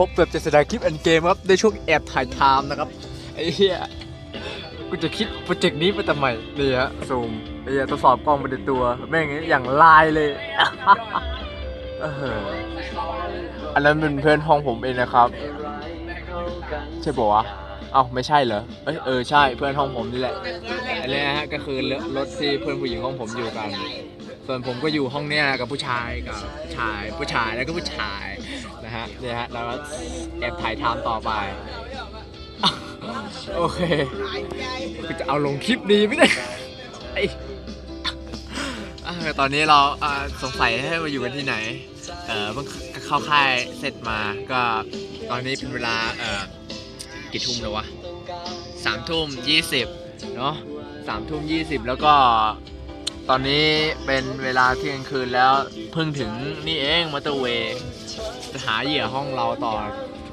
พบเกับเจษดาคลิปแอนเกมครับในช่วงแอบถ่ายไทม์นะครับไอ้เหี้ยกูจะคิดโปรเจกต์นี้ไปทำไมนี่ฮะซูมไอ้เหี้ยทดสอบกล้องไปในตัว แม่งอย่างลายเลยเอออันนั้นเป็นเพื่อนห้องผมเองนะครับ ใช่ปะวะเอ้าไม่ใช่เหรอเอ้ยเออใช่เพื่อนห้องผมนี่แหละอันนี้นะฮะก็คือรถที่เพื่อนผู้หญิงห้องผมอยู่กัน ส่วนผมก็อยู่ห้องเนี้ยกับผู้ชายกับชายผู้ชายแล้วก็ผู้ชายนะฮะเนี่ยฮะแล้วก็แอบถ่ายทำต่อไป โอเคกูจะเอาลงคลิปดีไหมเนี่ยไอ้ตอนนี้เราอ่าสงสัยให้มาอยู่กันที่ไหน เออเพิ่งเข้าค่ายเสร็จมา ก็ตอนนี้เป็นเวลาเออกี่ทุ่มแล้ววะสามทุ่มยี่สิบเนาะสามทุ่มยี่สิบแล้วก็ ตอนนี้เป็นเวลาเที่ยงคืนแล้วเพิ่งถึงนี่เองมอเตอร์เวย์จะหาเหยื่อห้องเราต่อ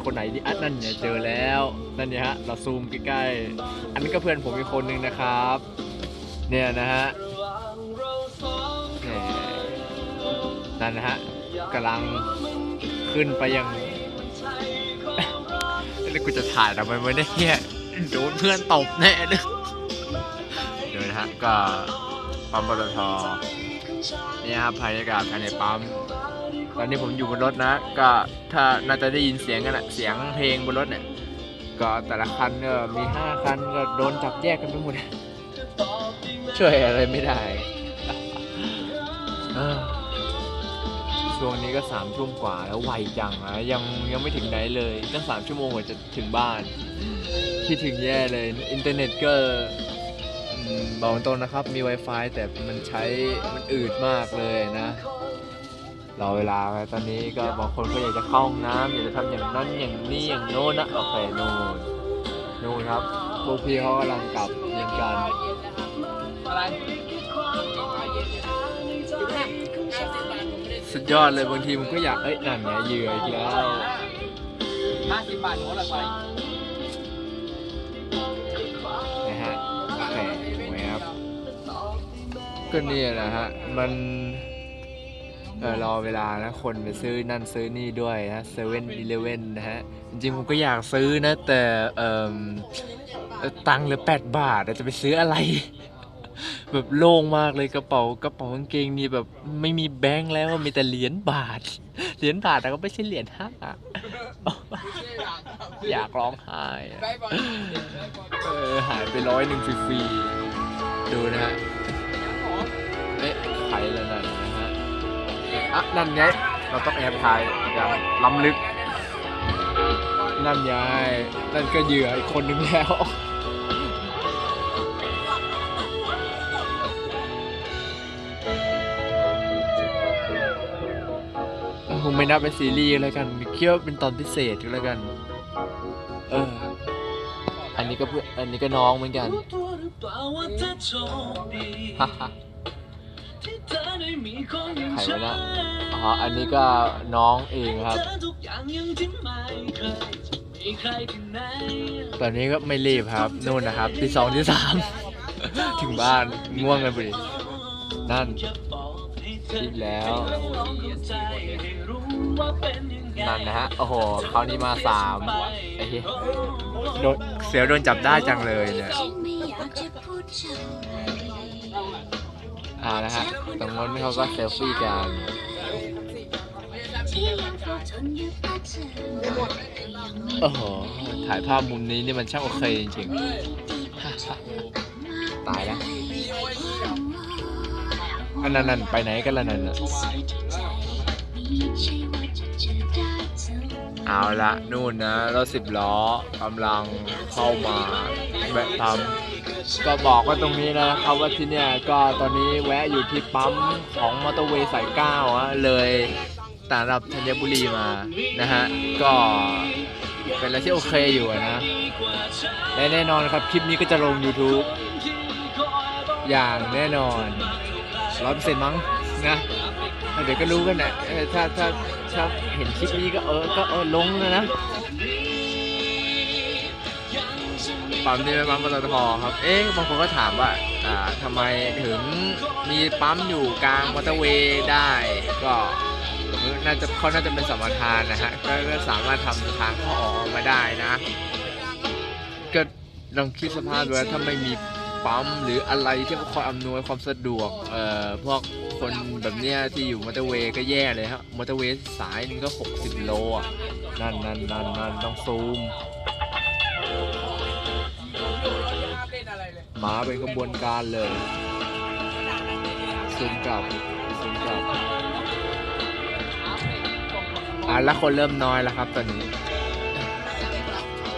คนไหนที่อัดนั่นเนี่ยเจอแล้วนั่นเนี่ยฮะเราซูมใกล้ๆอันนี้ก็เพื่อนผมอีกคนนึงนะครับ เนี่ยนะฮะเนี่ยนั่นนะฮะกำลังขึ้นไปยังแล้วกูจะถ่ายทำไมวะเนี่ยโดนเพื่อนตบแน่เลยเดี๋ยวนะฮะก็ ปั๊มปตทนี่ครับบรรยากาศภายในปั๊ม ตอนนี้ผมอยู่บนรถนะ ก็ถ้าน่าจะได้ยินเสียงกันนะเสียงเพลงบนรถเนี่ย ก็แต่ละคันก็มีห้าคันก็โดนจับแยกกันไปหมด ช่วยอะไรไม่ได้ ช่วงนี้ก็สามทุ่มกว่าแล้วไวจังนะยังยังไม่ถึงไหนเลยตั้งสามชั่วโมงกว่าจะถึงบ้าน คิดถึงแย่เลย อินเทอร์เน็ตก็อืม บอกตรงนะครับมี Wi-Fi แต่มันใช้มันอืดมากเลยนะรอเวลาไปตอนนี้ก็บางคนก็อยากจะเข้าห้องน้ำอยากจะทำอย่างนั้นอย่างนี้อย่างโน้นนะโอเคนู่นนู่นครับพวกพี่เขากำลังกลับเรียนกันอะไรสุดยอดเลยบางทีมันก็อยากเอ้ยนั่นไงเหยื่ออีกแล้วห้าสิบบาทหัวละไป ก็เนี่ยนะฮะ มันเออรอเวลานะคนไปซื้อนั่นซื้อนี่ด้วยนะเซเว่นอีเลเว่นนะฮะ จริงๆ ผมก็อยากซื้อนะ แต่เออตังค์เหลือแปดบาทจะไปซื้ออะไร แบบโล่งมากเลยกระเป๋ากระเป๋ากางเกงนี่แบบไม่มีแบงค์แล้วมีแต่เหรียญบาท เหรียญบาทแต่ก็ไม่ใช่เหรียญห้าอยากร้องไห้เออหายไปร้อยหนึ่งฟรีๆดูนะฮะ ใครแล้วนั่นนะฮะอะนั่นไง เราต้องแอบถ่ายอย่างล้ำลึก นั่นไงนั่นก็เหยื่ออีกคนนึงแล้ว คงไม่นับเป็นซีรีส์แล้วกันเคี่ยวาเป็นตอนพิเศษก็แล้วกัน เออ อันนี้ก็เพื่อนอันนี้ก็น้องเหมือนกันฮ่าฮ่า ใครวะเนี่ยอ๋ออันนี้ก็น้องเองครับ ตอนนี้ก็ไม่รีบครับนู่นนะครับที่สองที่สามถึงบ้านง่วงกันพอดีนั่นอีกแล้วนั่นนะฮะ โอ้โหคราวนี้มาสามไอ้เหี้ยโดนเสือโดนจับได้จังเลยเนี่ย อ่านะฮะตรงนู้นเขาก็เซลฟี่กันโอ้โห ถ่ายภาพมุมนี้นี่มันช่างโอเคจริงๆ ตายแล้ว อันนั้นนั่นไปไหนกันล่ะนั่นน่ะเอาละนู่นนะรถสิบล้อกำลังเข้ามาแวะปั๊ม ก็บอกว่าตรงนี้นะครับว่าที่เนี่ยก็ตอนนี้แวะอยู่ที่ปั๊มของมอเตอร์เวย์สายเก้าอะเลยต่างรับธัญบุรีมานะฮะก็เป็นอะไรที่โอเคอยู่นะและแน่นอนครับคลิปนี้ก็จะลง YouTube อย่างแน่นอนร้อยเปอร์เซ็นต์มั้งนะเดี๋ยวก็รู้กันนะถ้าถ้าถ้าเห็นคลิปนี้ก็เออก็เออลงนะนะ ปั๊มนี่เป็นปั๊มปตทครับ เอ๊ะบางคนก็ถามว่าอ่าทำไมถึงมีปั๊มอยู่กลางมอเตอร์เวย์ได้ ก็น่าจะเขาน่าจะเป็นสมปทานนะฮะก็ก็สามารถทำทางเข้าออกอกมาได้นะ ก็ลองคิดสภาพดูว่าถ้าไม่มีปั๊มหรืออะไรที่เขาคอยอำนวยความสะดวก เอ่อ พวกคนแบบเนี้ยที่อยู่มอเตอร์เวย์ก็แย่เลยฮะ มอเตอร์เวย์สายหนึงก็ 60 โลอะ นั่นนั่นนั่นนั่นต้องซูม มาเป็นขบวนการเลยซูมกลับซูมกลับอะแล้วคนเริ่มน้อยแล้วครับตอนนี้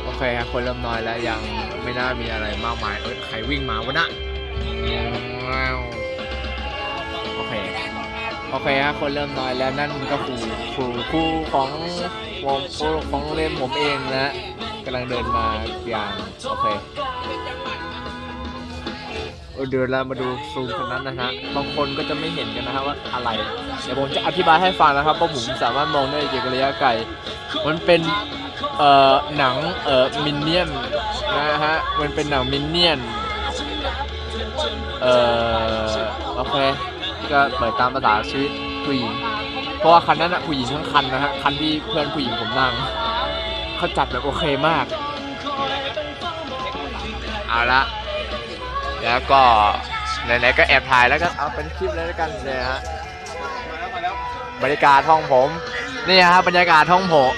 โอเคครับคนเริ่มน้อยแล้วยังไม่น่ามีอะไรมากมายเอ้ยใครวิ่งมาวะนะโอเคโอเคฮะคนเริ่มน้อยแล้วนั่นก็ครูครูครูของวงของเรียนผมเองนะกำลังเดินมาอย่างโอเค เดี๋ยวเรามาดูซูมคนนั้นนะฮะ บางคนก็จะไม่เห็นกันนะฮะว่าอะไร เดี๋ยวผมจะอธิบายให้ฟังนะครับเพราะผมสามารถมองได้จากระยะไกล มันเป็นเอ่อหนังเอ่อมินเนี่ยนนะฮะ มันเป็นหนังมินเนี่ยน เอ่อโอเค ก็เปิดตามภาษาชีวิตผู้หญิง เพราะว่าคันนั้นอะผู้หญิงทั้งคันนะฮะ คันที่เพื่อนผู้หญิงผมนั่งเขาจัดแบบโอเคมาก เอาละ แล้วก็ไหนๆก็แอบถ่ายแล้วก็เอาเป็นคลิปเลยแล้วกันเนี่ยฮะบรรยากาศห้องผมนี่ครับรรยากาศห้องผม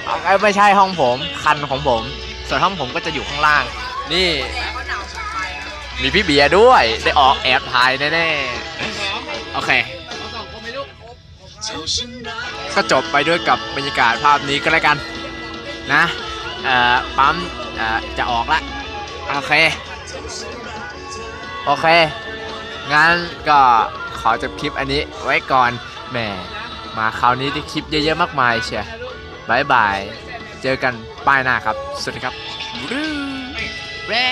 ไม่ใช่ห้องผมคันของผม ส่วนห้องผมก็จะอยู่ข้างล่าง นี่ มีพี่เบียร์ด้วยได้ออกแอบถ่ายแน่ๆโอเคก็จบไปด้วยกับบรรยากาศภาพนี้ก็แล้วกันนะปั๊มจะออกละโอเค โอเค งั้นก็ขอจบคลิปอันนี้ไว้ก่อน แหม มาคราวนี้ได้คลิปเยอะๆมากมายเชียบายบาย เจอกันป้ายหน้าครับ สวัสดีครับรูแร่